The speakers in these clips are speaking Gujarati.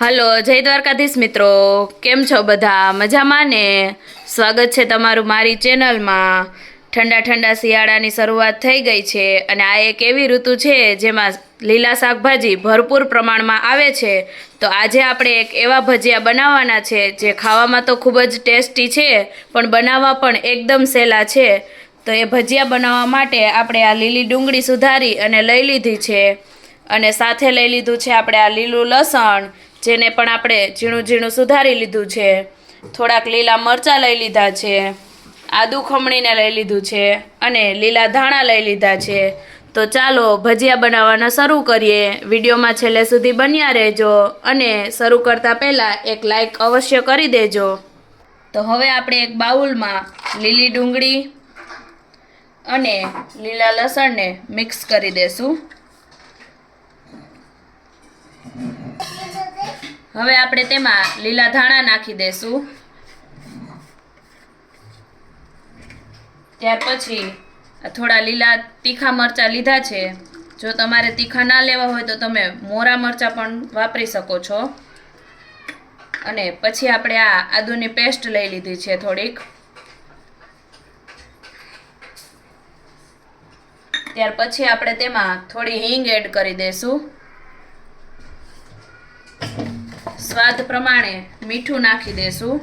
હલો, જય દ્વારકાધીશ મિત્રો. કેમ છો બધા? મજામાં ને? સ્વાગત છે તમારું મારી ચેનલમાં. ઠંડા ઠંડા શિયાળાની શરૂઆત થઈ ગઈ છે અને આ એક એવી ઋતુ છે જેમાં લીલા શાકભાજી ભરપૂર પ્રમાણમાં આવે છે. તો આજે આપણે એક એવા ભજીયા બનાવવાના છે જે ખાવામાં તો ખૂબ જ ટેસ્ટી છે, પણ બનાવવા પણ એકદમ સહેલા છે. તો એ ભજીયા બનાવવા માટે આપણે આ લીલી ડુંગળી સુધારી અને લઈ લીધી છે. અને સાથે લઈ લીધું છે આપણે આ લીલું લસણ, જેને પણ આપણે ઝીણું ઝીણું સુધારી લીધું છે. થોડાક લીલા મરચાં લઈ લીધા છે, આદુ ખમણીને લઈ લીધું છે અને લીલા ધાણા લઈ લીધા છે. તો ચાલો ભજીયા બનાવવાના શરૂ કરીએ. વિડીયોમાં છેલ્લે સુધી બન્યા રહેજો અને શરૂ કરતાં પહેલાં એક લાઈક અવશ્ય કરી દેજો. તો હવે આપણે એક બાઉલમાં લીલી ડુંગળી અને લીલા લસણને મિક્સ કરી દેશું. હવે આપણે તેમાં લીલા ધાણા નાખી દેશું. ત્યાર પછી થોડા લીલા તીખા મરચાં લીધા છે. જો તમારે તીખા ના લેવા હોય તો તમે મોરા મરચાં પણ વાપરી શકો છો. અને પછી આપણે આ આદુની પેસ્ટ લઈ લીધી છે થોડીક. ત્યાર પછી આપણે તેમાં થોડી હિંગ એડ કરી દઈશું સ્વાદ પ્રમાણે મીઠું નાખી દેશું.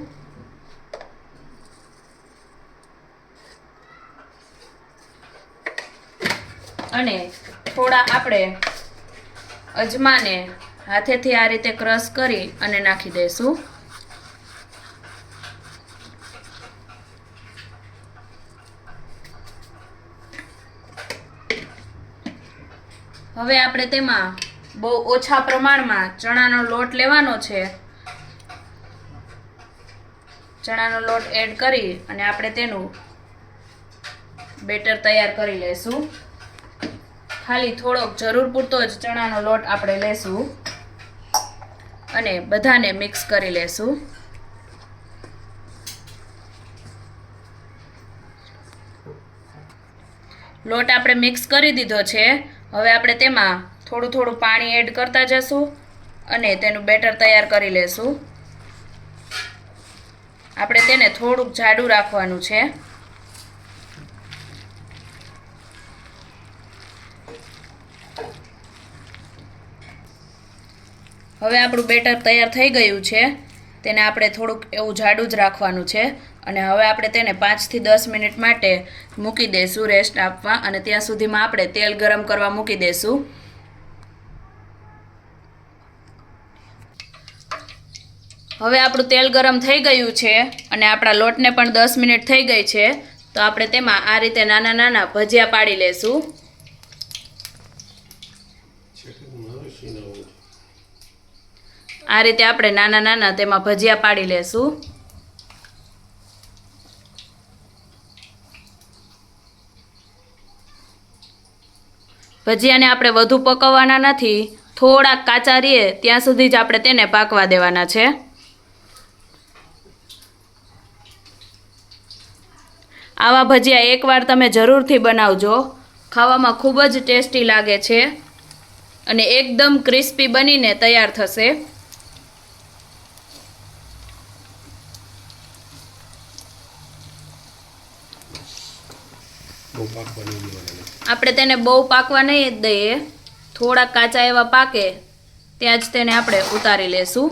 અને થોડા આપણે અજમાને હાથેથી આ રીતે ક્રશ કરી અને નાખી દઈશું હવે આપણે તેમાં બહુ ઓછા પ્રમાણમાં ચણાનો લોટ લેવાનો છે. ચણાનો લોટ એડ કરી અને આપણે તેનું બેટર તૈયાર કરી લેશું ખાલી થોડોક જરૂર પૂરતો જ ચણાનો લોટ આપણે લેશું અને બધાને મિક્સ કરી લેશું. લોટ આપણે મિક્સ કરી દીધો છે. હવે આપણે તેમાં થોડું થોડું પાણી એડ કરતા જશું અને તેનું બેટર તૈયાર કરી લેશું. આપણે તેને થોડુંક જાડું રાખવાનું છે. હવે આપણું બેટર તૈયાર થઈ ગયું છે. તેને આપણે થોડુંક એવું જાડું જ રાખવાનું છે અને હવે આપણે તેને પાંચથી દસ મિનિટ માટે મૂકી દઈશું રેસ્ટ આપવા અને ત્યાં સુધીમાં આપણે તેલ ગરમ કરવા મૂકી દઈશું હવે આપણું તેલ ગરમ થઈ ગયું છે અને આપણા લોટને પણ દસ મિનિટ થઈ ગઈ છે, તો આપણે તેમાં આ રીતે નાના નાના ભજીયા પાડી લેશું. આ રીતે આપણે નાના નાના તેમાં ભજીયા પાડી લેશું. ભજીયાને આપણે વધુ પકવવાના નથી, થોડાક કાચા રહીએ, ત્યાં સુધી જ આપણે તેને પાકવા દેવાના છે. આવા ભજીયા એકવાર તમે જરૂરથી બનાવજો. ખાવામાં ખૂબ જ ટેસ્ટી લાગે છે અને એકદમ ક્રિસ્પી બનીને તૈયાર થશે. આપણે તેને બહુ પાકવા નહીં દઈએ. થોડા કાચા એવા પાકે, ત્યાં જ તેને આપણે ઉતારી લેશું.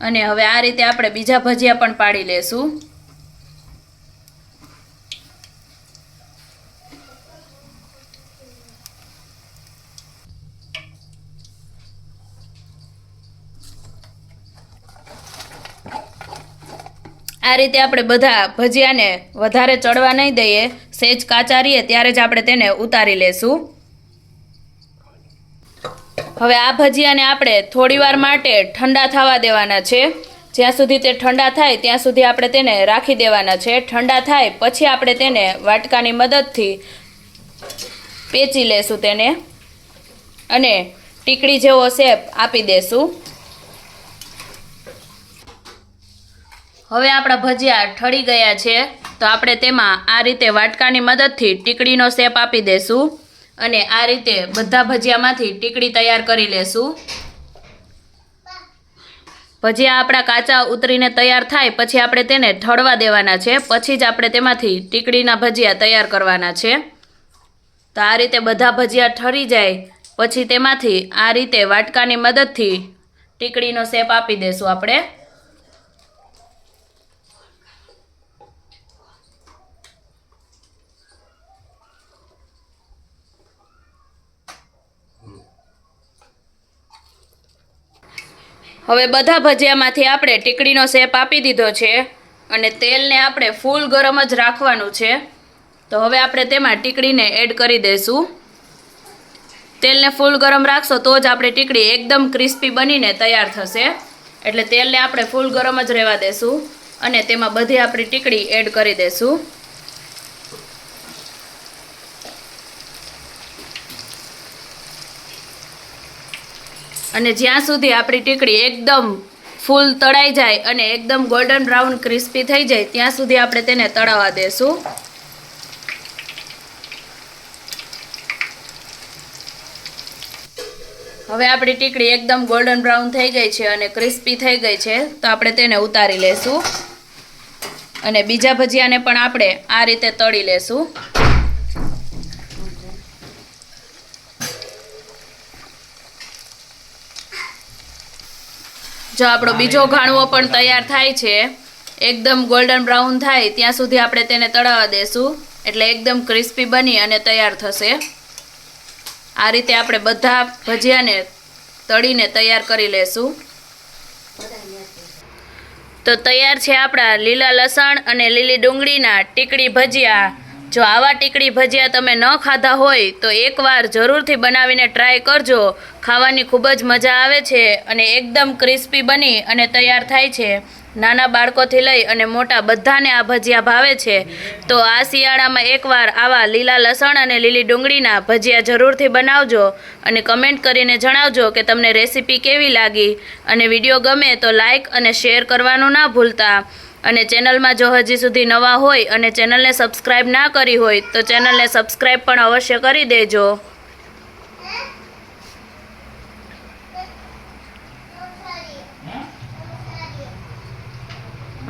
અને હવે આ રીતે આપણે બીજા ભજીયા પણ પાડી લેશું. આ રીતે આપણે બધા ભજીયાને વધારે ચડવા નહીં દઈએ. સેજ કાચા રહીએ ત્યારે જ આપણે તેને ઉતારી લેશું. હવે આ ભજીયાને આપણે થોડીવાર માટે ઠંડા થવા દેવાના છે. જ્યાં સુધી તે ઠંડા થાય, ત્યાં સુધી આપણે તેને રાખી દેવાના છે. ઠંડા થાય પછી આપણે તેને વાટકાની મદદથી પેચી લેશું તેને અને ટીકડી જેવો શેપ આપી દેશું. હવે આપણા ભજીયા ઠળી ગયા છે. તો આપણે તેમાં આ રીતે વાટકાની મદદથી ટીકડીનો શેપ આપી દેશું. અને આ રીતે બધા ભજીયામાંથી ટીકડી તૈયાર કરી લેશું. ભજીયા આપણા કાચા ઉતરીને તૈયાર થાય, પછી આપણે તેને ઠળવા દેવાના છે. પછી જ આપણે તેમાંથી ટીકડીના ભજીયા તૈયાર કરવાના છે. તો આ રીતે બધા ભજીયા ઠરી જાય, પછી તેમાંથી આ રીતે વાટકાની મદદથી ટીકડીનો શેપ આપી દેશું આપણે. હવે બધા ભજીયામાંથી આપણે ટીકડીનો શેપ આપી દીધો છે અને તેલને આપણે ફૂલ ગરમ જ રાખવાનું છે. તો હવે આપણે તેમાં ટીકડીને એડ કરી દઈશું. તેલને ફૂલ ગરમ રાખશો તો જ આપણે ટીકડી એકદમ ક્રિસ્પી બનીને તૈયાર થશે. એટલે તેલને આપણે ફૂલ ગરમ જ રહેવા દેશું અને તેમાં બધી આપણી ટીકડી એડ કરી દેશું અને જ્યાં સુધી આપણી ટીકડી એકદમ ફૂલ તળાઈ જાય અને એકદમ ગોલ્ડન બ્રાઉન ક્રિસ્પી થઈ જાય, ત્યાં સુધી આપણે તેને તળાવવા દેશું. હવે આપણી ટીકડી એકદમ ગોલ્ડન બ્રાઉન થઈ ગઈ છે અને ક્રિસ્પી થઈ ગઈ છે, તો આપણે તેને ઉતારી લેશું. અને બીજા ભજીયાને પણ આપણે આ રીતે તળી લેશું. જો આપણો બીજો ઘાણવો પણ તૈયાર થાય છે, એકદમ ગોલ્ડન બ્રાઉન થાય, ત્યાં સુધી આપણે તેને તળાવવા દેશું. એટલે એકદમ ક્રિસ્પી બની અને તૈયાર થશે. આ રીતે આપણે બધા ભજીયાને તળીને તૈયાર કરી લેશું. તો તૈયાર છે આપણા લીલા લસણ અને લીલી ડુંગળીના ટીકડી ભજીયા. જો આવા ટીકડી ભજીયા તમે ન ખાધા હોય, તો એકવાર જરૂરથી બનાવીને ટ્રાય કરજો. ખાવાની ખૂબ જ મજા આવે છે અને એકદમ ક્રિસ્પી બની અને તૈયાર થાય છે. નાના બાળકોથી લઈ અને મોટા બધાને આ ભજીયા ભાવે છે. તો આ શિયાળામાં એકવાર આવા લીલા લસણ અને લીલી ડુંગળીના ભજીયા જરૂરથી બનાવજો અને કમેન્ટ કરીને જણાવજો કે તમને રેસીપી કેવી લાગી. અને વીડિયો ગમે તો લાઇક અને શેર કરવાનું ના ભૂલતા. અને ચેનલમાં જો હજી સુધી નવા હોય અને ચેનલને સબસ્ક્રાઈબ ના કરી હોય તો ચેનલને સબસ્ક્રાઈબ પણ અવશ્ય કરી દેજો.